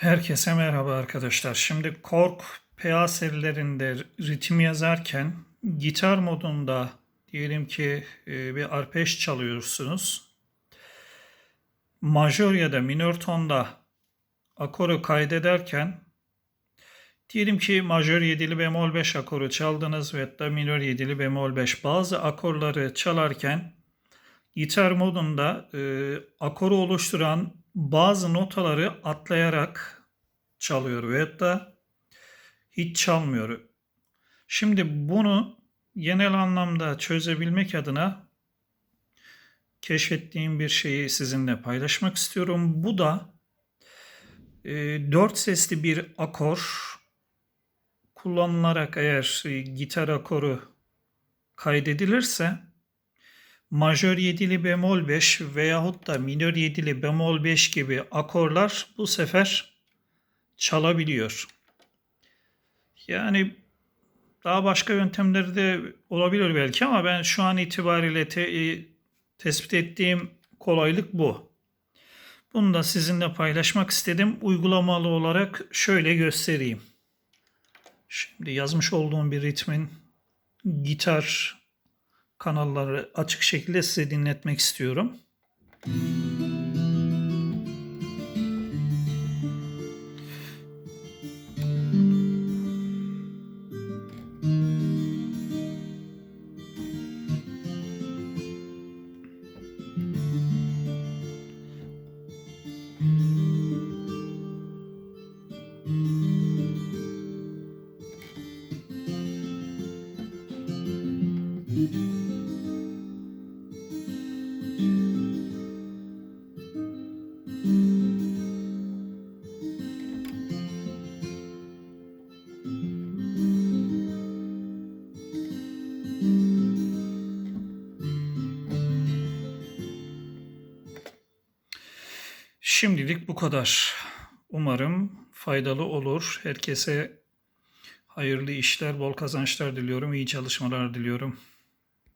Herkese merhaba arkadaşlar. Şimdi Korg PA serilerinde ritim yazarken gitar modunda diyelim ki e, bir arpej çalıyorsunuz. Majör ya da minör tonda akoru kaydederken diyelim ki majör yedili bemol 5 akoru çaldınız ve da minör yedili bemol 5 bazı akorları çalarken gitar modunda e, akoru oluşturan bazı notaları atlayarak çalıyor ve da hiç çalmıyor. Şimdi bunu genel anlamda çözebilmek adına keşfettiğim bir şeyi sizinle paylaşmak istiyorum. Bu da e, dört sesli bir akor kullanılarak eğer e, gitar akoru kaydedilirse majör yedili bemol 5 veyahut da minör yedili bemol 5 gibi akorlar bu sefer çalabiliyor. Yani daha başka yöntemleri de olabilir belki ama ben şu an itibariyle te- e, tespit ettiğim kolaylık bu. Bunu da sizinle paylaşmak istedim. Uygulamalı olarak şöyle göstereyim. Şimdi yazmış olduğum bir ritmin gitar kanalları açık şekilde size dinletmek istiyorum. Şimdilik bu kadar. Umarım faydalı olur. Herkese hayırlı işler, bol kazançlar diliyorum. İyi çalışmalar diliyorum.